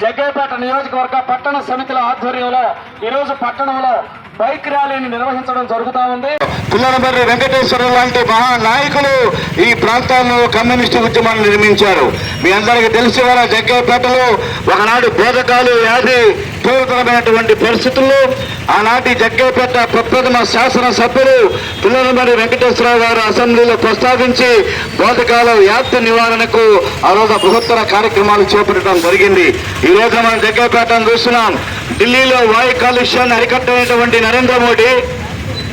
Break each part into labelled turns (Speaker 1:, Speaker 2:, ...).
Speaker 1: జగ్గేపేట నియోజకవర్గ పట్టణ సమితుల ఆధ్వర్యంలో ఈరోజు పట్టణంలో బైక్ ర్యాలీని నిర్వహించడం జరుగుతూ ఉంది.
Speaker 2: పుల్లనబర్రి వెంకటేశ్వర లాంటి మహానాయకులు ఈ ప్రాంతాల్లో కమ్యూనిస్టు ఉద్యమాన్ని నిర్మించారు. మీ అందరికీ తెలిసి వాళ్ళ జగ్గేపేటలో ఒకనాడు బోధకాలు వ్యాధి తీవ్రతరమైనటువంటి పరిస్థితుల్లో ఆనాటి జగ్గేపేట ప్రప్రథమ శాసనసభ్యులు పుల్లనబర్రి వెంకటేశ్వరరావు గారు అసెంబ్లీలో ప్రస్తావించి బోధకాల వ్యాప్తి నివారణకు ఆ రోజు బృహత్తర కార్యక్రమాలు చేపట్టడం జరిగింది. ఈ రోజు మనం జగ్గేపేటను చూస్తున్నాం. ఢిల్లీలో వాయు కాలుష్యాన్ని అరికట్టేటువంటి నరేంద్ర మోడీ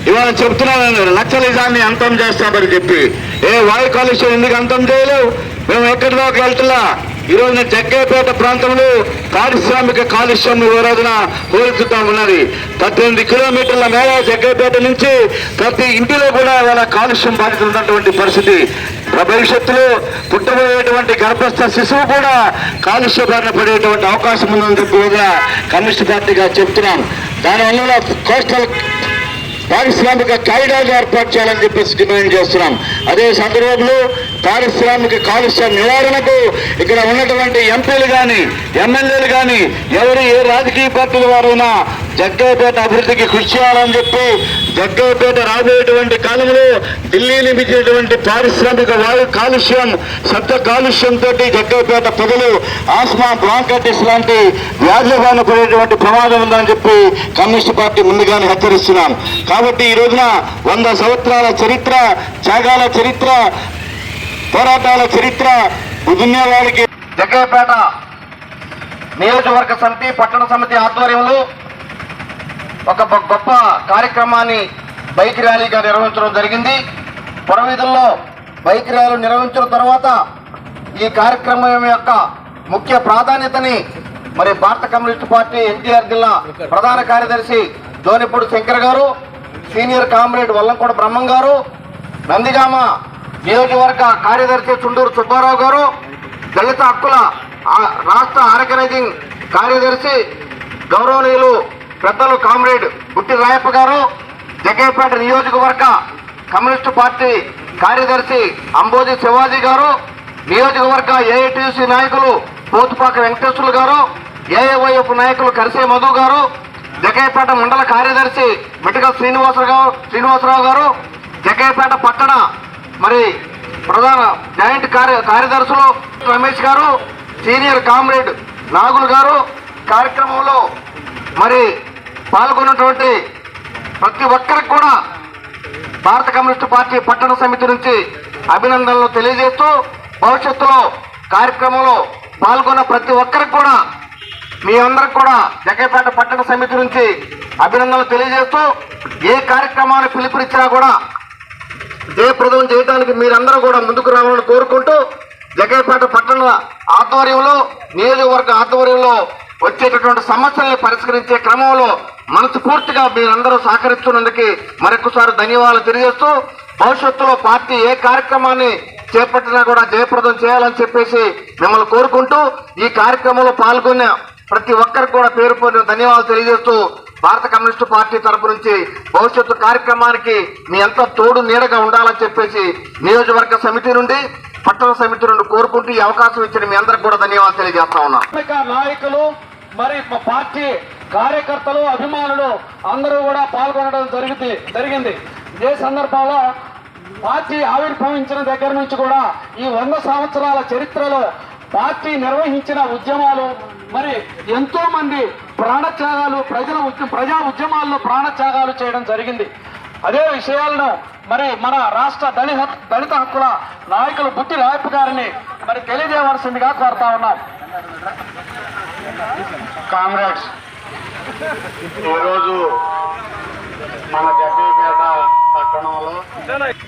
Speaker 2: ఇవాళ చెప్తున్నాను నక్సలిజాన్ని అంతం చేస్తామని చెప్పి. ఏ వాయు కాలుష్యం ఎందుకు అంతం చేయలేవు? మేము ఎక్కడి వెళ్తున్నా? ఈ రోజున జగ్గయ్యపేట ప్రాంతంలో పారిశ్రామిక కాలుష్యం ఈ రోజున హోరెత్తుతా ఉన్నది. పద్దెనిమిది కిలోమీటర్ల మేర జగ్గయ్యపేట నుంచి ప్రతి ఇంటిలో కూడా ఇవాళ కాలుష్యం బాధిత ఉన్నటువంటి పరిస్థితి. భవిష్యత్తులో పుట్టబోయేటువంటి గర్భస్థ శిశువు కూడా కాలుష్య బారిన పడేటువంటి అవకాశం ఉందని చెప్పి కూడా కమ్యూనిస్ట్ పార్టీగా చెప్తున్నాం. దానివల్ల కోస్టల్ పారిశ్రామిక కారిడార్ ఏర్పాటు చేయాలని చెప్పేసి డిమాండ్ చేస్తున్నాం. అదే సందర్భంలో పారిశ్రామిక కాలుష్య నివారణకు ఇక్కడ ఉన్నటువంటి ఎంపీలు కానీ ఎమ్మెల్యేలు కానీ ఎవరు ఏ రాజకీయ పార్టీల వారైనా జగ్గయ్యపేట అభివృద్ధికి కృషి చేయాలని చెప్పి జగ్గయ్యపేట రాబోయేటువంటి కాలంలో ఢిల్లీని మించినటువంటి పారిశ్రామిక వాయు కాలుష్యం శబ్ద కాలుష్యంతో జగ్గయ్యపేట ప్రజలు ఆస్మా బ్రాంకైటిస్ లాంటి వ్యాధుల బారిన పడేటువంటి ప్రమాదం ఉందని చెప్పి కమ్యూనిస్ట్ పార్టీ ముందుగానే హెచ్చరిస్తున్నాం. కాబట్టి ఈ రోజున వంద సంవత్సరాల చరిత్ర త్యాగాల చరిత్ర పోరాటాల చరిత్ర దున్యవాడికి
Speaker 1: జగ్గయ్యపేట నియోజకవర్గ సమితి పట్టణ సమితి ఆధ్వర్యంలో ఒక గొప్ప కార్యక్రమాన్ని బైక్ ర్యాలీగా నిర్వహించడం జరిగింది. పురవీధుల్లో బైక్ ర్యాలీ నిర్వహించిన తర్వాత ఈ కార్యక్రమం యొక్క ముఖ్య ప్రాధాన్యతని మరి భారత కమ్యూనిస్ట్ పార్టీ ఎన్టీఆర్ జిల్లా ప్రధాన కార్యదర్శి జోనిపూడి శంకర్ గారు సీనియర్ కామ్రేడ్ వల్లంకోట బ్రహ్మం గారు నందిగామ నియోజకవర్గ కార్యదర్శి చుండూరు సుబ్బారావు గారు దళిత హక్కుల రాష్ట్ర ఆర్గనైజింగ్ కార్యదర్శి గౌరవనీయులు పెద్దలు కామ్రేడ్ బుట్టి రాయప్ప గారు జగ్గయ్యపేట నియోజకవర్గ కమ్యూనిస్టు పార్టీ కార్యదర్శి అంబోజి శివాజీ గారు నియోజకవర్గ ఏఐటిసి నాయకులు పోతుపాక వెంకటేశ్వర్లు గారు ఏఐవైఎఫ్ నాయకులు కరిసే మధు గారు జగ్గయ్యపేట మండల కార్యదర్శి మిటిక శ్రీనివాసరావు శ్రీనివాసరావు గారు జగ్గయ్యపేట పట్టణ మరి ప్రధాన జాయింట్ కార్య కార్యదర్శులు రమేష్ గారు సీనియర్ కామ్రేడ్ నాగులు గారు. కార్యక్రమంలో మరి పాల్గొన్నటువంటి ప్రతి ఒక్కరికి కూడా భారత కమ్యూనిస్టు పార్టీ పట్టణ సమితి నుంచి అభినందనలు తెలియజేస్తూ భవిష్యత్తులో కార్యక్రమంలో పాల్గొన్న ప్రతి ఒక్కరికి కూడా మీ అందరికి కూడా జగ్గైపేట పట్టణ సమితి నుంచి అభినందనలు తెలియజేస్తూ ఏ కార్యక్రమాన్ని పిలుపునిచ్చినా కూడా జయప్రదం చేయడానికి మీరందరూ కూడా ముందుకు రావాలని కోరుకుంటూ జగ్గైపేట పట్టణ ఆధ్వర్యంలో నియోజకవర్గ ఆధ్వర్యంలో వచ్చేటటువంటి సమస్యల్ని పరిష్కరించే క్రమంలో మనస్ఫూర్తిగా మీరందరూ సహకరిస్తున్నందుకు మరొకసారి ధన్యవాదాలు తెలియజేస్తూ భవిష్యత్తులో పార్టీ ఏ కార్యక్రమాన్ని చేపట్టినా కూడా జయప్రదం చేయాలని చెప్పేసి మిమ్మల్ని కోరుకుంటూ ఈ కార్యక్రమంలో పాల్గొన్న ప్రతి ఒక్కరికి కూడా పేరు పేరు ధన్యవాదాలు తెలియజేస్తూ భారత కమ్యూనిస్టు పార్టీ తరపు నుంచి భవిష్యత్తు కార్యక్రమానికి మీ అంతా తోడు నీడగా ఉండాలని చెప్పేసి నియోజకవర్గ సమితి నుండి పట్టణ సమితి నుండి కోరుకుంటూ ఈ అవకాశం ఇచ్చిన మీ అందరికి కూడా ధన్యవాదాలు తెలియజేస్తా ఉన్నా. నాయకులు మరి పార్టీ కార్యకర్తలు అభిమానులు అందరూ కూడా పాల్గొనడం జరిగింది జరిగింది. ఇదే సందర్భంలో పార్టీ ఆవిర్భవించిన దగ్గర నుంచి కూడా ఈ వంద సంవత్సరాల చరిత్రలో పార్టీ నిర్వహించిన ఉద్యమాలు మరి ఎంతో మంది ప్రాణత్యాగాలు ప్రజల ఉద్య- ప్రజా ఉద్యమాల్లో ప్రాణత్యాగాలు చేయడం జరిగింది. అదే విషయాలను మరి మన రాష్ట్ర దళిత దళిత హక్కుల నాయకులు బుట్టి రాయప్ప గారిని మరి తెలియజేయవలసిందిగా కోరుతా ఉన్నాం.
Speaker 2: కామ్రేడ్స్ ఈరోజు మన జగేపేట పట్టణంలో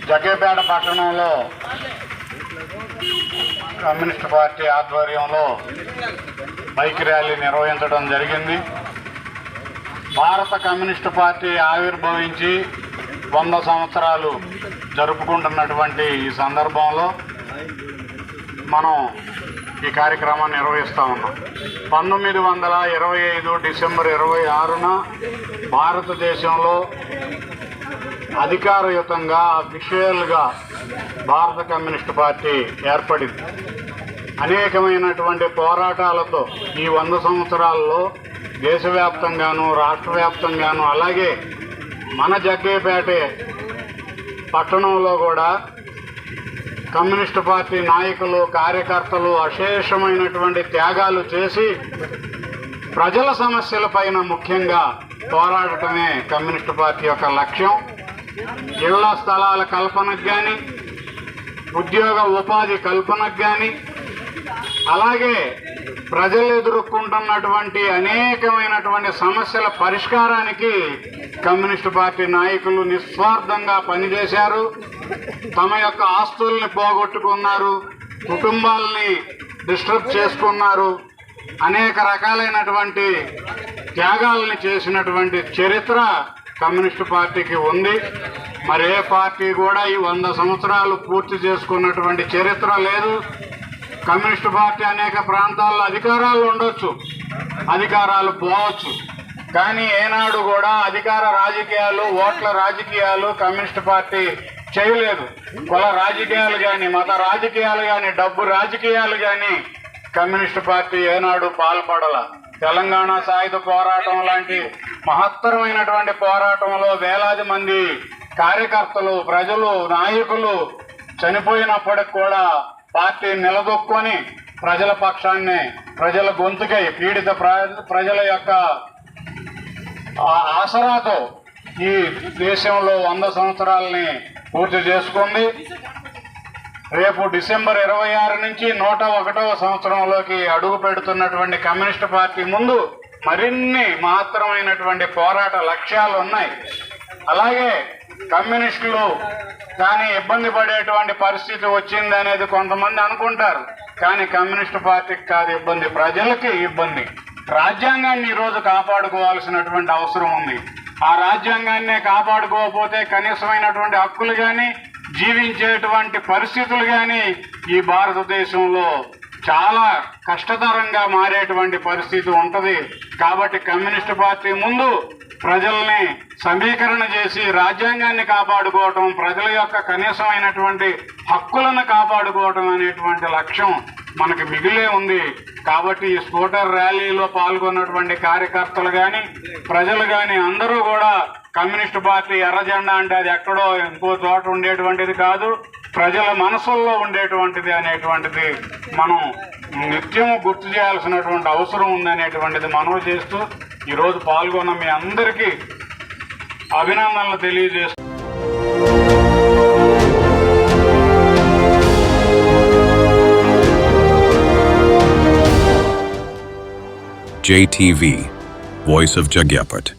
Speaker 2: జగేపేట పట్టణంలో కమ్యూనిస్ట్ పార్టీ ఆధ్వర్యంలో బైక్ ర్యాలీ నిర్వహించడం జరిగింది. భారత కమ్యూనిస్ట్ పార్టీ ఆవిర్భవించి వంద సంవత్సరాలు జరుపుకుంటున్నటువంటి ఈ సందర్భంలో మనం ఈ కార్యక్రమాన్ని నిర్వహిస్తూ ఉన్నాం. పంతొమ్మిది వందల ఇరవై ఐదు డిసెంబర్ ఇరవై ఆరున భారతదేశంలో అధికారయుతంగా అఫిషియల్గా భారత కమ్యూనిస్ట్ పార్టీ ఏర్పడింది.
Speaker 3: అనేకమైనటువంటి పోరాటాలతో ఈ వంద సంవత్సరాల్లో దేశవ్యాప్తంగాను రాష్ట్ర వ్యాప్తంగాను అలాగే మన జగ్గేపేటే పట్టణంలో కూడా కమ్యూనిస్టు పార్టీ నాయకులు కార్యకర్తలు అశేషమైనటువంటి త్యాగాలు చేసి ప్రజల సమస్యలపైన ముఖ్యంగా పోరాడటమే కమ్యూనిస్టు పార్టీ యొక్క లక్ష్యం. ఇళ్ళ స్థలాల కల్పనకు కానీ ఉద్యోగ ఉపాధి కల్పనకు కానీ అలాగే ప్రజలు ఎదుర్కొంటున్నటువంటి అనేకమైనటువంటి సమస్యల పరిష్కారానికి కమ్యూనిస్టు పార్టీ నాయకులు నిస్వార్థంగా పనిచేశారు. తమ యొక్క ఆస్తుల్ని పోగొట్టుకున్నారు. కుటుంబాలని డిస్టర్బ్ చేసుకున్నారు. అనేక రకాలైనటువంటి త్యాగాలని చేసినటువంటి చరిత్ర కమ్యూనిస్టు పార్టీకి ఉంది. మరే పార్టీ కూడా ఈ వంద సంవత్సరాలు పూర్తి చేసుకున్నటువంటి చరిత్ర లేదు. కమ్యూనిస్టు పార్టీ అనేక ప్రాంతాల్లో అధికారాలు ఉండొచ్చు అధికారాలు పోవచ్చు. కానీ ఏనాడు కూడా అధికార రాజకీయాలు ఓట్ల రాజకీయాలు కమ్యూనిస్టు పార్టీ చేయలేదు. కుల రాజకీయాలు కానీ మత రాజకీయాలు కానీ డబ్బు రాజకీయాలు కానీ కమ్యూనిస్టు పార్టీ ఏనాడు పాల్పడల. తెలంగాణ సాయుధ పోరాటం లాంటి మహత్తరమైనటువంటి పోరాటంలో వేలాది మంది కార్యకర్తలు ప్రజలు నాయకులు చనిపోయినప్పటికి కూడా పార్టీ నిలదొక్కొని ప్రజల పక్షాన్ని ప్రజల గొంతుకై పీడిత ప్ర- ప్రజల యొక్క ఆసరాతో ఈ దేశంలో వంద సంవత్సరాలని పూర్తి చేసుకుంది. రేపు డిసెంబర్ ఇరవై ఆరు నుంచి నూట ఒకటవ సంవత్సరంలోకి అడుగు పెడుతున్నటువంటి కమ్యూనిస్ట్ పార్టీ ముందు మరిన్ని మహత్తరమైనటువంటి పోరాట లక్ష్యాలు ఉన్నాయి అలాగే కమ్యూనిస్టులు కానీ ఇబ్బంది పడేటువంటి పరిస్థితి వచ్చింది అనేది కొంతమంది అనుకుంటారు. కానీ కమ్యూనిస్టు పార్టీకి కాదు ఇబ్బంది ప్రజలకి ఇబ్బంది. రాజ్యాంగాన్ని ఈరోజు కాపాడుకోవాల్సినటువంటి అవసరం ఉంది. ఆ రాజ్యాంగాన్ని కాపాడుకోకపోతే కనీసమైనటువంటి హక్కులు కానీ జీవించేటువంటి పరిస్థితులు కానీ ఈ భారతదేశంలో చాలా కష్టతరంగా మారేటువంటి పరిస్థితి ఉంటుంది. కాబట్టి కమ్యూనిస్ట్ పార్టీ ముందు ప్రజల్ని సమీకరణ చేసి రాజ్యాంగాన్ని కాపాడుకోవటం ప్రజల యొక్క కనీసమైనటువంటి హక్కులను కాపాడుకోవటం అనేటువంటి లక్ష్యం మనకి మిగిలే ఉంది. కాబట్టి ఈ స్కూటర్ ర్యాలీలో పాల్గొన్నటువంటి కార్యకర్తలు కానీ ప్రజలు కానీ అందరూ కూడా కమ్యూనిస్ట్ పార్టీ ఎర్రజెండా అంటే అది ఎక్కడో ఇంకో చోట ఉండేటువంటిది కాదు. ప్రజల మనసుల్లో ఉండేటువంటిది అనేటువంటిది మనం నిత్యం గుర్తు చేయాల్సినటువంటి అవసరం ఉందనేటువంటిది మనవి చేస్తూ ఈరోజు పాల్గొన్న మీ అందరికీ అభినందనలు తెలియజేస్తూ
Speaker 4: JTV, Voice of Jagyapat.